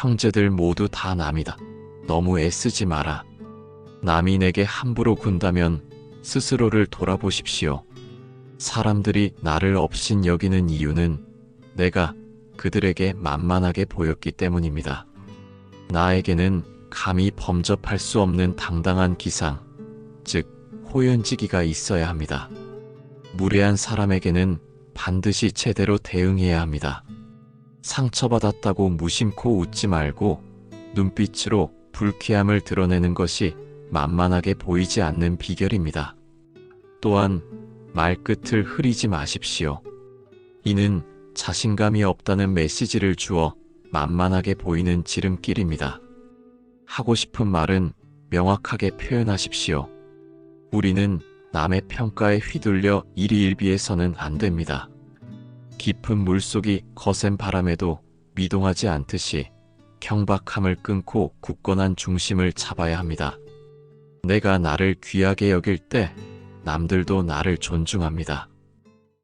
형제들 모두 다 남이다. 너무 애쓰지 마라. 남이 내게 함부로 군다면 스스로를 돌아보십시오. 사람들이 나를 업신 여기는 이유는 내가 그들에게 만만하게 보였기 때문입니다. 나에게는 감히 범접할 수 없는 당당한 기상, 즉 호연지기가 있어야 합니다. 무례한 사람에게는 반드시 제대로 대응해야 합니다. 상처받았다고 무심코 웃지 말고 눈빛으로 불쾌함을 드러내는 것이 만만하게 보이지 않는 비결입니다. 또한 말끝을 흐리지 마십시오. 이는 자신감이 없다는 메시지를 주어 만만하게 보이는 지름길입니다. 하고 싶은 말은 명확하게 표현하십시오. 우리는 남의 평가에 휘둘려 일희일비해서는 안 됩니다. 깊은 물속이 거센 바람에도 미동하지 않듯이 경박함을 끊고 굳건한 중심을 잡아야 합니다. 내가 나를 귀하게 여길 때 남들도 나를 존중합니다.